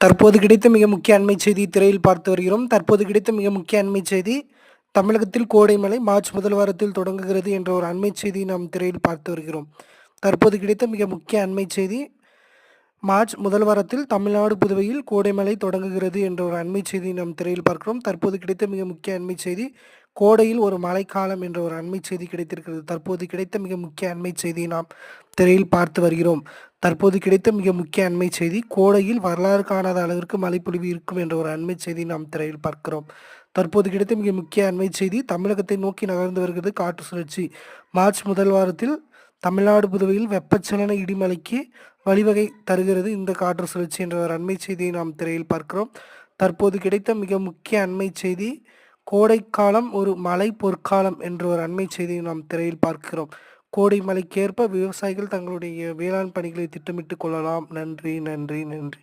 தற்போது கிடைத்த மிக முக்கிய அண்மை செய்தி திரையில் பார்த்து வருகிறோம். தற்போது கிடைத்த மிக முக்கிய அண்மை செய்தி தமிழகத்தில் கோடை மழை மார்ச் முதல் வாரத்தில் தொடங்குகிறது என்ற ஒரு அண்மை செய்தி நாம் திரையில் பார்த்து வருகிறோம். தற்போது கிடைத்த மிக முக்கிய அண்மை செய்தி மார்ச் முதல் வாரத்தில் தமிழ்நாடு புதுவையில் கோடை மழை தொடங்குகிறது என்ற ஒரு அண்மை செய்தி நாம் திரையில் பார்க்கிறோம். தற்போது கிடைத்த மிக முக்கிய அண்மை செய்தி கோடையில் ஒரு மழைக்காலம் என்ற ஒரு அண்மை செய்தி கிடைத்திருக்கிறது. தற்போது கிடைத்த மிக முக்கிய அண்மை செய்தியை நாம் திரையில் பார்த்து வருகிறோம். தற்போது கிடைத்த மிக முக்கிய அண்மை செய்தி கோடையில் வரலாறு காணாத அளவிற்கு மழைப்பொழிவு இருக்கும் என்ற ஒரு அண்மை செய்தி நாம் திரையில் பார்க்கிறோம். தற்போது கிடைத்த மிக முக்கிய அண்மை செய்தி தமிழகத்தை நோக்கி நகர்ந்து வருகிறது காற்று சுழற்சி. மார்ச் முதல் வாரத்தில் தமிழ்நாடு புதுவையில் வெப்பச்சலன இடிமலைக்கு வழிவகை தருகிறது இந்த காற்று சுழற்சி என்ற ஒரு அண்மை செய்தியை நாம் திரையில் பார்க்கிறோம். தற்போது கிடைத்த மிக முக்கிய அண்மை செய்தி கோடைக்காலம் ஒரு மழை பொற்காலம் என்ற ஒரு அண்மை செய்தியை நாம் திரையில் பார்க்கிறோம். கோடை மழைக்கேற்ப விவசாயிகள் தங்களுடைய வேளாண் பணிகளை திட்டமிட்டு கொள்ளலாம். நன்றி நன்றி நன்றி.